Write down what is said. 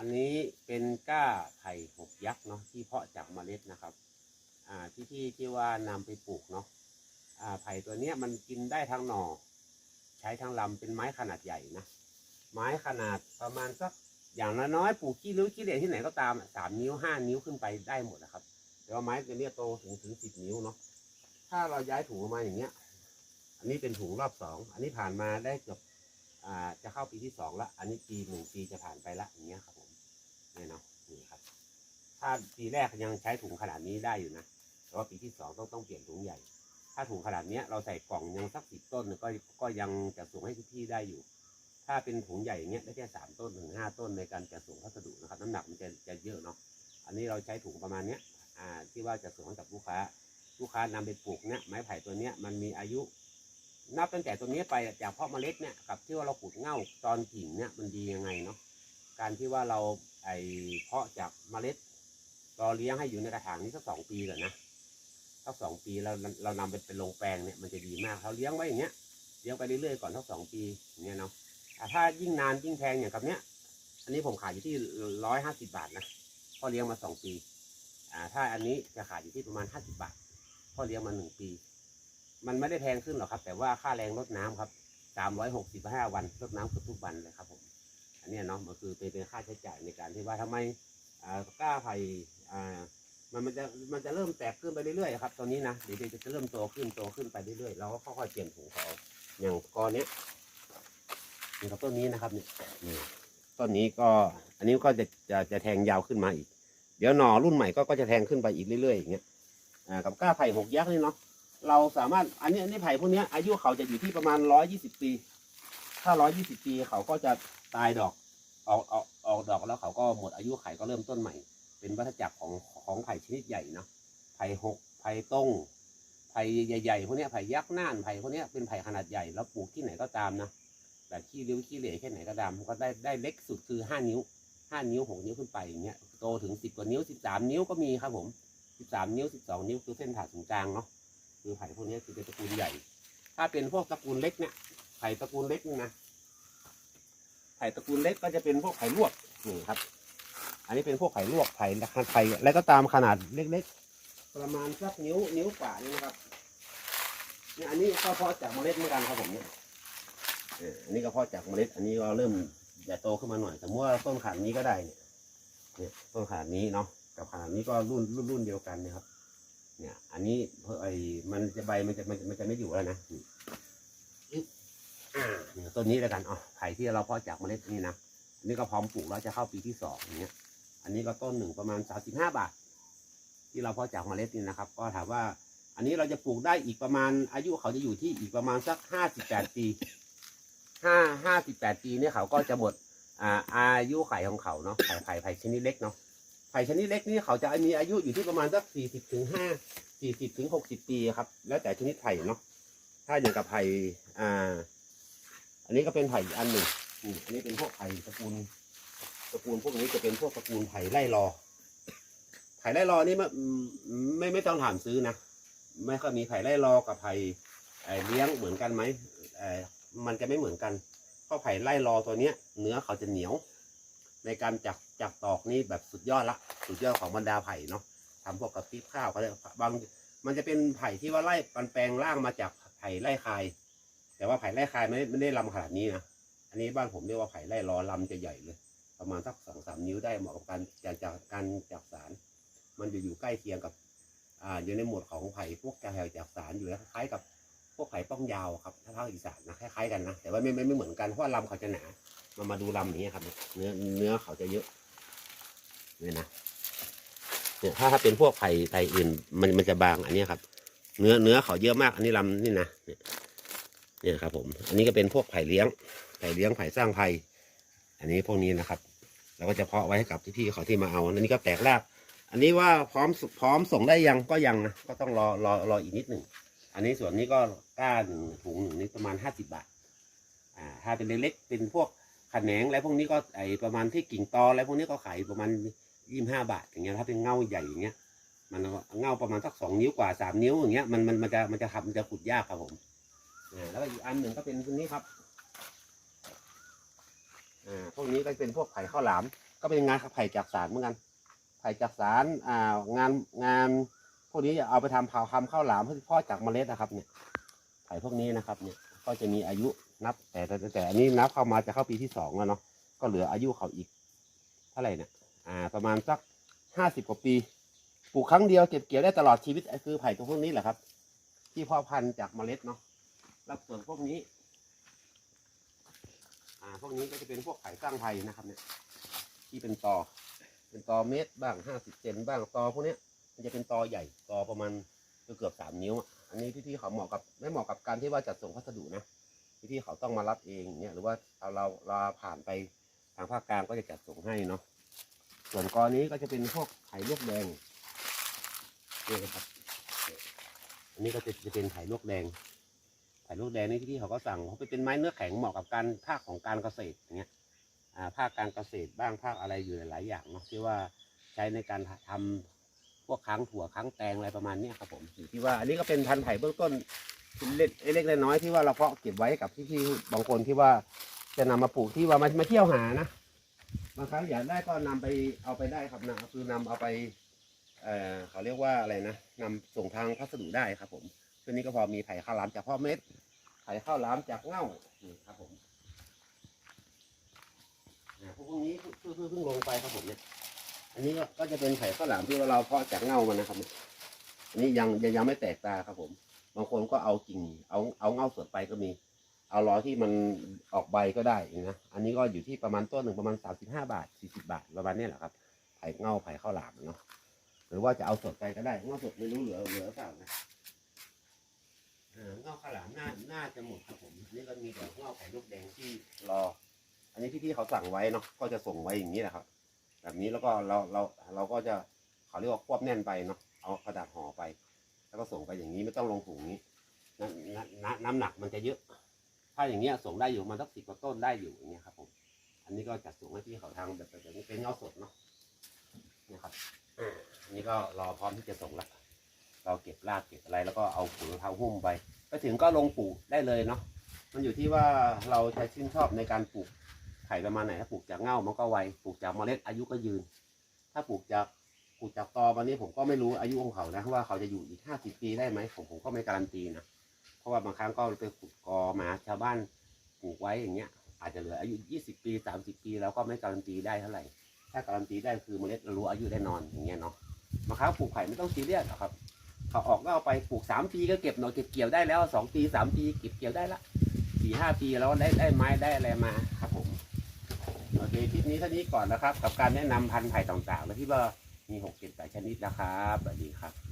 อันนี้เป็นก้าไผ่หกยักษ์เนาะที่เพาะจากเมล็ดนะครับ อ่าที่ที่ที่ว่านำไปปลูกเนาะอ่าไผ่ตัวเนี้ยมันกินได้ทั้งหน่อ ใช้ทั้งลำเป็นไม้ขนาดใหญ่นะไม้ขนาดประมาณสักอย่างน้อยๆปลูกขี้ริ้วขี้เหร่ที่ไหนก็ตามสามนิ้วห้านิ้วขึ้นไปได้หมดนะครับแต่ว่าไม้ตัวเนี้ยโตถึงถึงสิบนิ้วเนาะถ้าเราย้ายถุงออกมาอย่างเงี้ย อันนี้เป็นถุงรอบสองอันนี้ผ่านมาได้เกือบอ่าจะเข้าปีที่สองละอันนี้ปีหนึ่งปีจะผ่านไปละอย่างเงี้ยครับ ผมเนี่ยเนาะนี่ครับ ถ้าปีแรกยังใช้ถุงขนาดนี้ได้อยู่นะแต่ว่าปีที่สองต้องต้องเปลี่ยนถุงใหญ่ ถ้าถุงขนาดเนี้ยเราใส่กล่องยังสักสิบต้นก็ก็ยังจะส่งให้พี่ๆได้อยู่ ถ้าเป็นถุงใหญ่อย่างเงี้ยได้แค่สามต้นถึงห้าต้นในการจะส่งพัสดุนะครับ น้ำหนักมันจะจะเยอะเนาะอันนี้เราใช้ถุงประมาณเนี้ยอ่าที่ว่าจะส่งให้กับลูกค้า ลูกค้านำไปปลูกเนี้ยไม้ไผ่ตัวเนี้ยมันมีอายุ นับตั้งแต่ตัวนี้ไปจากเพาะเมล็ดเนี่ยกับที่ว่าเราขุดเง่าตอนกิ่งเนี่ยมันดียังไงเนาะ การที่ว่าเราไอเพาะจากเมล็ดเราเลี้ยงให้อยู่ในกระถางนี้สักสองปีก่อนนะสักสองปีเราเรานำไปเป็นโลงแปลงเนี่ยมันจะดีมากเราเลี้ยงไว้อย่างเงี้ยเลี้ยงไปเรื่อยๆก่อนสักสองปีอย่างเงี้ยเนาะอ่ถ้ายิ่งนานยิ่งแพงอย่างกับเนี้ย อันนี้ผมขายอยู่ที่ร้อยห้าสิบาทนะพ่อเลี้ยงมาสองปีอ่าถ้าอันนี้จะขายอยู่ที่ประมาณห้าสิบาทพ่อเลี้ยงมาหนึ่งปี มันไม่ได้แพงขึ้นหรอกครับ แต่ว่าค่าแรงรดน้ำครับสามร้อยหกสิบห้าวันรดน้ำเกือบทุกวันเลยครับผม เนี้ยเนาะมันคือเป็นเป็นค่าใช้จ่ายในการที่ว่าทำไมอ่ากล้าไผ่อ่ามันมันจะมันจะเริ่มแตกขึ้นไปเรื่อยๆครับตอนนี้นะเดี๋ยวจะเริ่มโตขึ้นโตขึ้นไปเรื่อยๆเราก็ค่อยๆเปลี่ยนถุงเขาอย่างกอเนี้ยนี่ครับต้นนี้นะครับนี่ต้นนี้ก็อันนี้ก็จะจะจะแทงยาวขึ้นมาอีก เดี๋ยวหน่อรุ่นใหม่ก็ก็จะแทงขึ้นไปอีกเรื่อยๆอย่างเงี้ยอ่ากับกล้าไผ่หกยักษ์นี่เนาะเราสามารถอันนี้อันนี้ไผ่พวกนี้อายุเขาจะอยู่ที่ประมาณร้อยยี่สิบปี ถ้าร้อยยี่สิบปีเขาก็จะตายดอกออกออกออกดอกแล้วเขาก็หมดอายุไข่ก็เริ่มต้นใหม่ เป็นวัฏจักรของของไผ่ชนิดใหญ่เนาะไผ่หกไผ่ต้งไผ่ใหญ่ๆพวกนี้ไผ่ยักษ์น่านไผ่พวกนี้เป็นไผ่ขนาดใหญ่แล้วปลูกที่ไหนก็ตามนะแบบขี้ริ้วขี้เหร่แค่ไหนก็ตามก็ได้ได้เล็กสุดคือห้านิ้วห้านิ้วหกนิ้วขึ้นไปอย่างเงี้ยโตถึงสิบกว่านิ้วสิบสามนิ้วก็มีครับผมสิบสามนิ้วสิบสองนิ้วคือเส้นผ่าศูนย์กลางเนาะคือไผ่พวกนี้คือเป็นตระกูลใหญ่ ถ้าเป็นพวกตระกูลเล็กเนี่ย ไผ่ตระกูลเล็กนี่นะไผ่ตระกูลเล็กก็จะเป็นพวกไผ่ลวกนี่ครับ อันนี้เป็นพวกไผ่ลวกไผ่ไผ่แล้วก็ตามขนาดเล็กๆ ประมาณสักนิ้วนิ้วกว่านี่นะครับเนี่ยอันนี้ก็เพาะจากเมล็ดเหมือนกันครับผมเนี่ยอันนี้ก็เพาะจากเมล็ด อันนี้ก็เริ่มจะโตขึ้นมาหน่อยสมมติว่าต้นขนาดนี้ก็ได้เนี่ยเนี่ยต้นขนาดนี้เนาะกับขนาดนี้ก็รุ่นรุ่นรุ่นเดียวกันนะครับ เนี่ย อันนี้เพอไอ้มันจะใบมันจะมันมันจะไม่อยู่แล้วนะ ต้นนี้แล้วกันอ๋อไผ่ที่เราเพาะจากเมล็ดนี่นะอันนี้ก็พร้อมปลูกแล้วจะเข้าปีที่สองอย่างเงี้ย อันนี้ก็ต้นหนึ่งประมาณสามสิบห้าบาท ที่เราเพาะจากเมล็ดนี่นะครับ ก็ถามว่า อันนี้เราจะปลูกได้อีกประมาณอายุเขาจะอยู่ที่อีกประมาณสักห้าสิบแปดปีห้าห้าสิบแปดปีเนี่ยเขาก็จะหมดอ่าอายุไขของเขาเนาะไผ่ไผ่ไผ่ชนิดเล็กเนาะไผ่ชนิดเล็กนี่เขาจะมีอายุอยู่ที่ประมาณสักสี่สิบถึงห้าสี่สิบถึงหกสิบปีครับ แล้วแต่ชนิดไผ่เนาะถ้าอย่างกับไผ่อ่า อันนี้ก็เป็นไผ่อันหนึ่งอันนี้เป็นพวกไผ่ตระกูลตระกูลพวกนี้จะเป็นพวกตระกูลไผ่ไล่รอ ไผ่ไล่รอนี่ไม่ไม่ไม่ต้องถามซื้อนะ ไม่ค่อยมีไผ่ไล่รอกับไผ่เลี้ยงเหมือนกันไหมมันจะไม่เหมือนกันเพราะไผ่ไล่รอตัวเนี้ย เนื้อเขาจะเหนียว ในการจักจักตอกนี่แบบสุดยอดละ สุดยอดของบรรดาไผ่เนาะทำพวกกระติบข้าวก็ได้บางมันจะเป็นไผ่ที่ว่าไล่ปันแปลงร่างมาจากไผ่ไล่คาย แต่ว่าไผ่ไล่คายไม่ได้ไม่ได้ลำขนาดนี้นะอันนี้บ้านผมเรียกว่าไผ่ไล่รอลำจะใหญ่เลย ประมาณสักสองสามนิ้วได้เหมาะกับการจากจากการจักสาร มันจะอยู่ใกล้เคียงกับอ่าอยู่ในหมวดของไผ่พวกกระแหวจากสารอยู่แล้วคล้ายกับพวกไผ่ป้องยาวครับถ้าภาคอีสานนะคล้ายๆกันนะแต่ว่าไม่ไม่ไม่เหมือนกันเพราะว่าลำเขาจะหนามามาดูลำนี้ครับ เนื้อเนื้อเขาจะเยอะเนี่ยนะเนี่ยถ้าถ้าเป็นพวกไผ่ไผ่อื่นมันมันจะบางอันนี้ครับ เนื้อเนื้อเขาเยอะมากอันนี้ลำนี่นะเนี่ย เนี่ยครับผม อันนี้ก็เป็นพวกไผ่เลี้ยง ไผ่เลี้ยงไผ่สร้างไผ่อันนี้พวกนี้นะครับ เราก็จะเพาะไว้ให้กับพี่ๆเขาที่มาเอา อันนี้ก็แตกราก อันนี้ว่าพร้อมพร้อมส่งได้ยังก็ยังนะ ก็ต้องรอรอรออีกนิดหนึ่ง อันนี้ส่วนนี้ก็กล้าหนึ่งถุงหนึ่งนี่ประมาณห้าสิบบาท อ่า ถ้าเป็นเล็กๆ เป็นพวกขนงอะไรพวกนี้ก็ไอประมาณที่กิ่งตออะไรพวกนี้ก็ขายประมาณยี่ห้าบาท อย่างเงี้ย ถ้าเป็นเง่าใหญ่อย่างเงี้ย มันเง่าประมาณสักสองนิ้วกว่าสามนิ้วอย่างเงี้ย มันมันมันจะมันจะขับมันจะขุดยากครับผม แล้วก็อีกอันหนึ่งก็เป็นพวกนี้ครับอ่าพวกนี้ก็เป็นพวกไผ่ข้าวหลาม ก็เป็นงานไผ่จากสารเหมือนกัน ไผ่จากสารอ่างานงานพวกนี้จะเอาไปทำเผาทำข้าวหลามเพื่อพ่อจากเมล็ดนะครับ เนี่ย ไผ่พวกนี้นะครับ เนี่ย ก็จะมีอายุนับแต่แต่แต่อันนี้นับเข้ามาจะเข้าปีที่สองแล้วเนาะ ก็เหลืออายุเขาอีกเท่าไหร่เนี่ย อ่า ประมาณสักห้าสิบกว่าปีปลูกครั้งเดียวเก็บเกี่ยวได้ตลอดชีวิตคือไผ่ตัวพวกนี้แหละครับ ที่พ่อพันธุ์จากเมล็ดเนาะ แล้วส่วนพวกนี้ อ่า พวกนี้ก็จะเป็นพวกไผ่สร้างไผ่นะครับ เนี่ย ที่เป็นตอเป็นตอเมตรบ้างห้าสิบเซนบ้างตอพวกเนี้ย มันจะเป็นตอใหญ่ตอประมาณเกือบสามนิ้ว อันนี้ที่ที่เขาเหมาะกับไม่เหมาะกับการที่ว่าจัดส่งพัสดุนะที่ที่เขาต้องมารับเองเนี่ยหรือว่าเอาเราเราผ่านไปทางภาคกลางก็จะจัดส่งให้เนาะส่วนกอนี้ก็จะเป็นพวกไผ่ลวกแดงนี่นะครับอันนี้ก็จะจะเป็นไผ่ลวกแดง ไผ่ลวกแดงนี่ที่ที่เขาก็สั่งเขาไปเป็นไม้เนื้อแข็งเหมาะกับการภาคของการเกษตรอย่างเงี้ยอ่าภาคการเกษตรบ้างภาคอะไรอยู่หลายๆอย่างเนาะที่ว่าใช้ในการทำพวกค้างถั่วค้างแตงอะไรประมาณเนี้ยครับผมที่ว่าอันนี้ก็เป็นพันธุ์ไผ่เบื้องต้นเล็กเล็กๆน้อยๆที่ว่าเราเพาะเก็บไว้กับพี่ๆบางคนที่ว่าจะนำมาปลูกที่ว่ามามาเที่ยวหานะบางครั้งอยากได้ก็นำไปเอาไปได้ครับนะคือนำเอาไปเอ่อเขาเรียกว่าอะไรนะนำส่งทางพัสดุได้ครับผมตัวนี้ก็พอมีไผ่ข้าวหลามจากพ่อเม็ด ไผ่ข้าวหลามจากเง่านี่ครับผมนะพวกนี้เพิ่งเพิ่งงลงไปครับผมเนี่ยอันนี้ก็จะเป็นไข่ข้าวหลามที่เราเพาะจากเง่ามันนะครับอันนี้ยังยังยังไม่แตกตาครับผม บางคนก็เอากิ่งเอาเอาเง่าสดไปก็มี เอารอที่มันออกใบก็ได้นะอันนี้ก็อยู่ที่ประมาณต้นหนึ่งประมาณสามสิบห้าบาทสี่สิบาทประมาณนี้แหละครับไผ่เง่าไผ่ข้าวหลามเนาะหรือว่าจะเอาสดไปก็ได้เง่าสดไม่รู้เหลือเหลือเปล่านะ อ่าเง่าข้าวหลามน่าน่าจะหมดครับผมนี่ก็มีแต่เง่าไผ่ลูกแดงที่รอ อันนี้ที่พี่เขาสั่งไว้เนาะก็จะส่งไว้อย่างนี้แหละครับ แบบนี้แล้วก็เราเราเราก็จะเขาเรียกว่าควบแน่นไปเนาะเอากระดาษห่อไป แล้วก็ส่งไปอย่างนี้ไม่ต้องลงถุงนี้นนนน้ำหนักมันจะเยอะ ถ้าอย่างเงี้ยส่งได้อยู่มาสักสิบกว่าต้นได้อยู่อย่างเงี้ยครับผมอันนี้ก็จัดส่งให้พี่เขาทางแบบแบบนี้เป็นเงาสดเนาะนะครับอันนี้ก็รอพร้อมที่จะส่งและเรากเก็บอะไรแล้วก็เอาปุ๋ยมะพร้าวหุ้มไปไปถึงก็ลงปลูกได้เลยเนาะมันอยู่ที่ว่าเราจะชื่นชอบในการปลูกไผ่ประมาณไหนถ้าปลูกจากเง่ามันก็ไวปลูกจากเมล็ดอายุก็ยืน ถ้าปลูกจากปลูกจากตอวันนี้ผมก็ไม่รู้อายุของเขานะว่าเขาจะอยู่อีกห้าสิบปีได้ไหมผมผมก็ไม่การันตีนะเพราะว่าบางครั้งก็ไปขุดกอมาชาวบ้านปลูกไว้อย่างเงี้ย อาจจะเหลืออายุยี่สิบปีสามสิบปีแล้วก็ไม่การันตีได้เท่าไหร่ถ้าการันตีได้คือเมล็ดรู้อายุแน่นอนอย่างเงี้ยเนาะบางครั้งปลูกไผ่ไม่ต้องซีเรียสหรอกครับ เขาออกก็เอาไปปลูกสามปีก็เก็บหน่อเก็บเกี่ยวได้แล้วสองปีสามปีเก็บเกี่ยวได้ละสี่ห้าปีแล้วได้ได้ไม้ได้อะไรมาครับผมโอเคคลิปนี้เท่านี้ก่อนนะครับ กับการแนะนำพันธุ์ไผ่ต่างๆ แล้วที่ว่ามีหกเจ็ดแปดชนิดนะครับสวัสดีครับ